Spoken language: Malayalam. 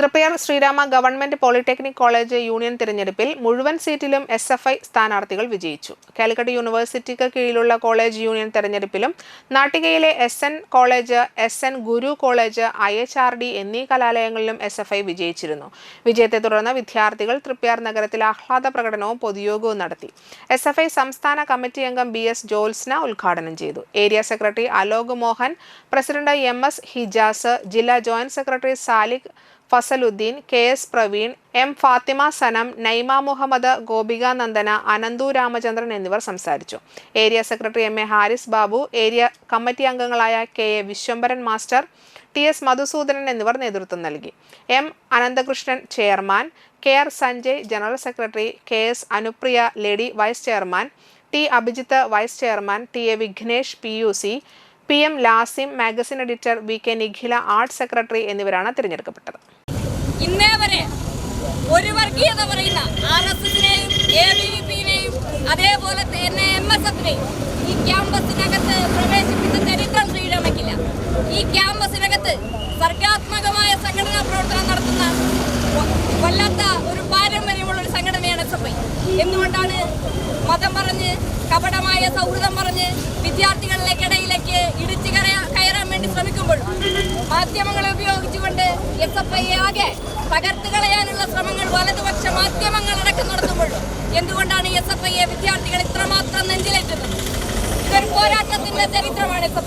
Triprayar Sreerama government polytechnic college union തിരഞ്ഞെടുപ്പിൽ മുഴുവൻ സീറ്റിലും എസ് എഫ് ഐ സ്ഥാനാർത്ഥികൾ വിജയിച്ചു. കാലിക്കറ്റ് യൂണിവേഴ്സിറ്റിക്ക് കീഴിലുള്ള കോളേജ് യൂണിയൻ തെരഞ്ഞെടുപ്പിലും നാട്ടികയിലെ S N college S N Guru college I H R D എന്നീ കലാലയങ്ങളിലും എസ് എഫ് ഐ വിജയിച്ചിരുന്നു. വിജയത്തെ തുടർന്ന് വിദ്യാർത്ഥികൾ തൃപ്പയാർ നഗരത്തിൽ ആഹ്ലാദ പ്രകടനവും പൊതുയോഗവും നടത്തി. എസ് എഫ് ഐ സംസ്ഥാന കമ്മിറ്റി അംഗം ബി എസ് ജോത്സ്ന ഉദ്ഘാടനം ചെയ്തു. Area secretary Alok Mohan president M S Hijas ജില്ലാ joint secretary Saliq Fazaluddin K S Praveen M Fathima Sanam Naima Muhammad Gopika Nandana Ananthu Ramachandran എന്നിവർ സംസാരിച്ചു. Area secretary M A Haris Babu area committee അംഗങ്ങളായ K A Viswambharan master T S Madhusoodanan എന്നിവർ നേതൃത്വം നൽകി. M Ananthakrishnan chairman K R Sanjay general secretary K S Anupriya lady vice chairman T Abhijith vice chairman T A Vignesh P U C P M Lasim magazine editor V K Nikhila art secretary എന്നിവരാണ് തിരഞ്ഞെടുക്കപ്പെട്ടത്. ഇന്നേ വരെ ഒരു വർഗീയത പറയുന്ന ആർ എസ് എസിനെയും എ ബി വി പിന്നെയും അതേപോലെ തന്നെ എം എസ് എഫിനെയും ഈ ക്യാമ്പസിനകത്ത് പ്രവേശിപ്പിച്ച ചരിത്രം ശ്രീരാമയ്ക്കില്ല ഈ ക്യാമ്പസിനകത്ത് സർഗാത്മകമായ സംഘടനാ പ്രവർത്തനം നടത്തുന്ന വല്ലാത്ത ഒരു പാരമ്പര്യമുള്ള ഒരു സംഘടനയാണ് എസ് എഫ് ഐ. എന്തുകൊണ്ടാണ് മതം പറഞ്ഞ് കപടമായ സൗഹൃദം പറഞ്ഞ് വിദ്യാർത്ഥികളിലേക്കിടയിലേക്ക് മാധ്യമങ്ങളെ ഉപയോഗിച്ചുകൊണ്ട് എസ് എഫ് ഐ ആകെ പകർത്തു കളയാനുള്ള ശ്രമങ്ങൾ വലതുപക്ഷ മാധ്യമങ്ങൾ അടക്കം നടത്തുമ്പോൾ എന്തുകൊണ്ടാണ് എസ് എഫ് ഐയെ വിദ്യാർത്ഥികൾ ഇത്രമാത്രം നെഞ്ചിലേറ്റുന്നത്? ഇതൊരു പോരാട്ടത്തിന്റെ ചരിത്രമാണ് എസ്